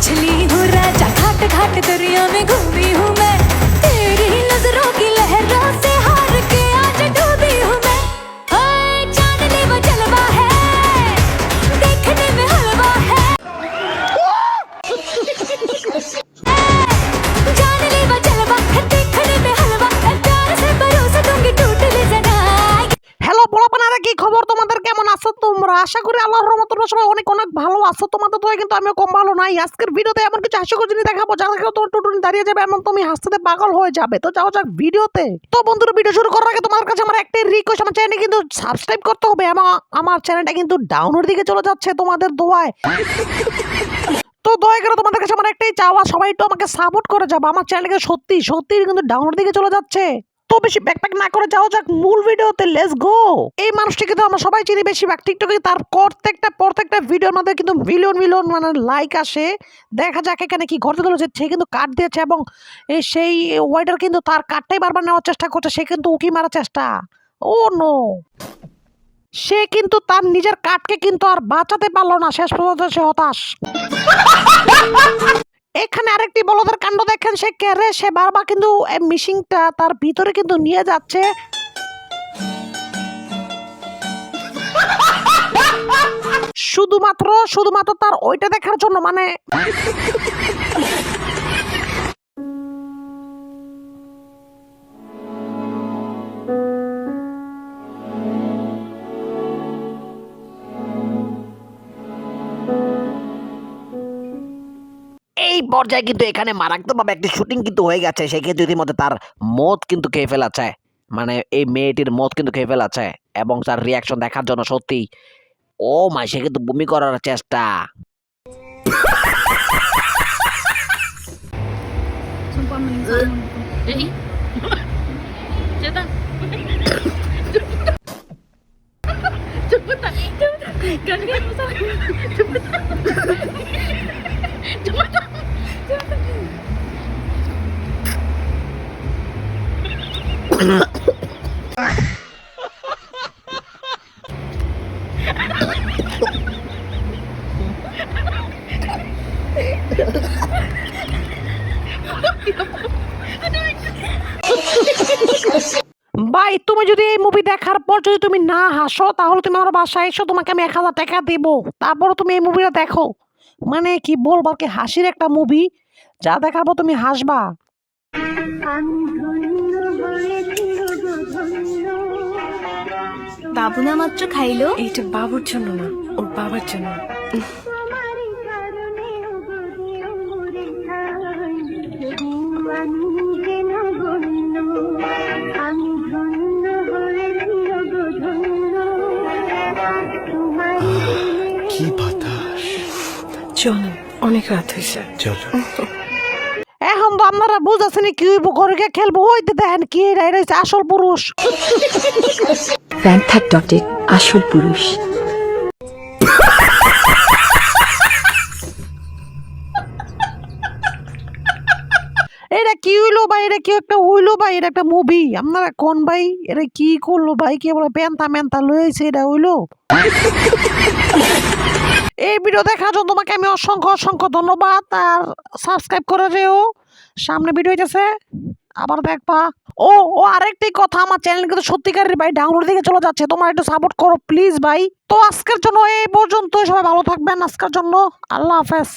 मछली हो राजा घाट घाट दरिया में घूमी। আশা করি আল্লাহর রহমতে সবাই অনেক অনেক ভালো আছো। তোমাদের তো কিন্তু আমিও কম ভালো নাই। আজকের ভিডিওতে এমন কিছু হাস্যকর জিনিস দেখাবো যা দেখে তোমার টুটুনি দাঁড়িয়ে যাবে এমন তুমি হাসতে পাগল হয়ে যাবে। তো যাও যাক ভিডিওতে। তো বন্ধুরা, ভিডিও শুরু করার আগে তোমার কাছে আমার একটাই রিকোয়েস্ট আমার চ্যানেলে কিন্তু সাবস্ক্রাইব করতে হবে আমার চ্যানেলটা কিন্তু ডাউনের দিকে চলে যাচ্ছে তোমাদের দোয়ায়। তো দয়া করে তোমাদের কাছে আমার একটাই চাওয়া, সবাই একটু আমাকে সাপোর্ট করে যাবে। আমার চ্যানেলকে সত্যি সত্যি কিন্তু ডাউনের দিকে চলে যাচ্ছে। তো বেশি ব্যাকপ্যাক না করে যাও যাক, মূল ভিডিওতে লেটস গো এই মানুষটিকে তো আমরা সবাই চিনি বেশিরভাগ টিকটকে তার প্রত্যেকটা প্রত্যেকটা ভিডিওর মধ্যে কিন্তু মিলিয়ন মিলিয়ন মানে লাইক আসে। দেখা যাক এখানে কি ঘটতে চলেছে সে কিন্তু কার্ড দিয়েছে এবং সেই ওয়াইডার কিন্তু তার কার্ডটাই বারবার নেওয়ার চেষ্টা করছে, সে কিন্তু উকি মারার চেষ্টা। ও নো সে কিন্তু তার নিজের কাঠকে কিন্তু আর বাঁচাতে পারল না, শেষ পর্যন্ত সে হতাশ। এখানে আরেকটি বলদের কাণ্ড দেখেন সে কেড়ে সে বারবার কিন্তু মিশিংটা তার ভিতরে কিন্তু নিয়ে যাচ্ছে। শুধুমাত্র শুধুমাত্র তার ওইটা দেখার জন্য মানে এই পর্যায়ে কিন্তু এখানে মারাত্মকভাবে একটি শুটিং কিন্তু হয়ে গেছে। সেক্ষেত্রে ইতিমধ্যে তার মত কিন্তু খেয়ে ফেলাচ্ছে মানে এই মেয়েটির মদ কিন্তু খেয়ে ফেলাচ্ছে এবং তার রিয়াকশন দেখার জন্য সত্যি ও মা সে কিন্তু বমি করার চেষ্টা। ভাই তুমি যদি এই মুভি দেখার পর যদি তুমি না হাসো তাহলে তুমি আমার বাসায় এসো তোমাকে আমি এক হাজার টাকা দেবো। তারপরে তুমি এই মুভিটা দেখো। মানে কি বলব আর কি হাসির একটা মুভি যা দেখার পর তুমি হাসবা। বাবু না মাত্র খাইলো? এইটা বাবুর জন্য না ওর বাবার জন্য। কি বাতাস? চলো অনেক রাত হয়েছে চলো। এখন তো আপনারা বুঝতেছেন কি হইব ঘরে গিয়ে খেলব ওই তো দেখেন কি এটা এটা হচ্ছে আসল পুরুষ। ফ্যান্টাকটটিক আসল পুরুষ। এটা কি হইল ভাই? এটা কি একটা হইল ভাই? এটা একটা মুভি আপনারা কোন ভাই? এটা কি করল ভাই? কি বলে? পেন্তা মেন্তা লয়েছে এটা হইল? এই ভিডিও দেখার জন্য তোমাকে আমি অসংখ্য অসংখ্য ধন্যবাদ আর সাবস্ক্রাইব করে যেও। সামনে ভিডিও হইতেছে, আবার দেখবা। ও ও আরেকটি কথা, আমার চ্যানেল কিন্তু সত্যিকারের ভাই ডাউনলোড দিকে চলে যাচ্ছে, তোমার একটু সাপোর্ট করো প্লিজ ভাই। তো আজকের জন্য এই পর্যন্ত সবাই ভালো থাকবেন আজকের জন্য। আল্লাহ হাফেজ।